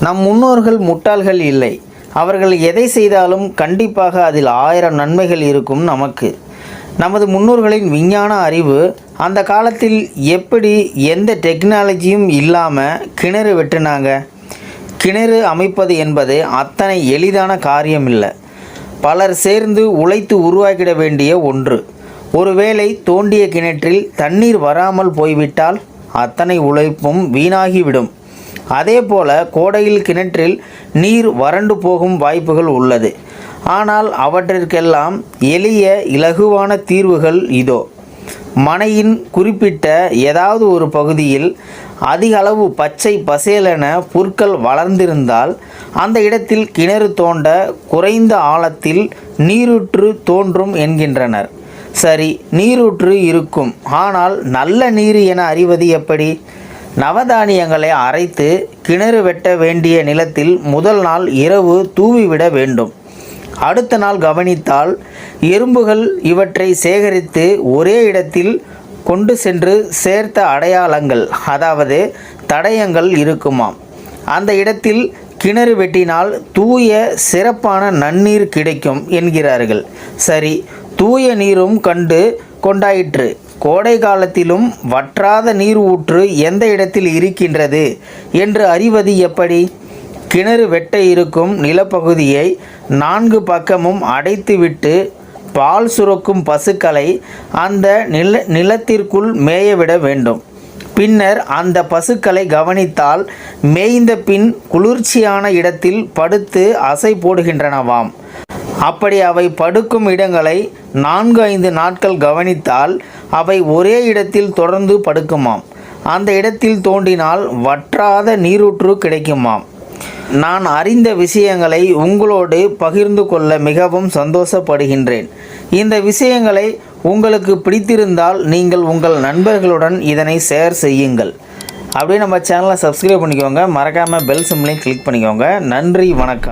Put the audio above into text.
நம் முன்னோர்கள் முட்டாள்கள் இல்லை. அவர்கள் எதை செய்தாலும் கண்டிப்பாக அதில் ஆயிரம் நன்மைகள் இருக்கும் நமக்கு. நமது முன்னோர்களின் விஞ்ஞான அறிவு அந்த காலத்தில் எப்படி எந்த டெக்னாலஜியும் இல்லாமல் கிணறு வெட்டினாங்க? கிணறு அமைப்பது என்பது அத்தனை எளிதான காரியம் இல்லை பலர் சேர்ந்து உழைத்து உருவாக்கிட வேண்டிய ஒன்று. ஒருவேளை தோண்டிய கிணற்றில் தண்ணீர் வராமல் போய்விட்டால் அத்தனை உழைப்பும் வீணாகிவிடும். அதே போல கோடையில் கிணற்றில் நீர் வறண்டு போகும் வாய்ப்புகள் உள்ளது. ஆனால் அவற்றிற்கெல்லாம் எளிய இலகுவான தீர்வுகள் இதோ. மனையின் குறிப்பிட்ட ஏதாவது ஒரு பகுதியில் அதிக அளவு பச்சை பசேலென புற்கள் வளர்ந்திருந்தால் அந்த இடத்தில் கிணறு தோண்ட குறைந்த ஆழத்தில் நீரூற்று தோன்றும் என்கின்றனர். சரி நீரூற்று இருக்கும். ஆனால் நல்ல நீர் என அறிவது எப்படி? நவதானியங்களை அரைத்து கிணறு வெட்ட வேண்டிய நிலத்தில் முதல் நாள் இரவு தூவிவிட வேண்டும். அடுத்த நாள் கவனித்தால் எறும்புகள் இவற்றை சேகரித்து ஒரே இடத்தில் கொண்டு சென்று சேர்த்த அடையாளங்கள் அதாவது தடயங்கள் இருக்குமாம். அந்த இடத்தில் கிணறு வெட்டினால் தூய சிறப்பான நன்னீர் கிடைக்கும் என்கிறார்கள். சரி தூய நீரும் கண்டு கொண்டாயிற்று. கோடை காலத்திலும் வற்றாத நீர் ஊற்று எந்த இடத்தில் இருக்கின்றது? என்று அறிவது எப்படி? கிணறு வெட்ட இருக்கும் நிலப்பகுதியை நான்கு பக்கமும் அடைத்துவிட்டு பால் சுரக்கும் பசுக்களை அந்த நில நிலத்திற்குள் மேயவிட வேண்டும். பின்னர் அந்த பசுக்களை கவனித்தால் மேய்ந்த பின் குளிர்ச்சியான இடத்தில் படுத்து அசை போடுகின்றனவாம். அப்படி அவை படுக்கும் இடங்களை நான்கு ஐந்து நாட்கள் கவனித்தால் அவை ஒரே இடத்தில் தொடர்ந்து படுக்குமாம். அந்த இடத்தில் தோண்டினால் வற்றாத நீரூற்று கிடைக்குமாம். நான் அறிந்த விஷயங்களை உங்களோடு பகிர்ந்து கொள்ள மிகவும் சந்தோஷப்படுகின்றேன். இந்த விஷயங்களை உங்களுக்கு பிடித்திருந்தால் நீங்கள் உங்கள் நண்பர்களுடன் இதனை ஷேர் செய்யுங்கள். அப்படியே நம்ம சேனலை சப்ஸ்கிரைப் பண்ணிக்கோங்க. மறக்காமல் பெல் சிம்லையும் கிளிக் பண்ணிக்கோங்க. நன்றி வணக்கம்.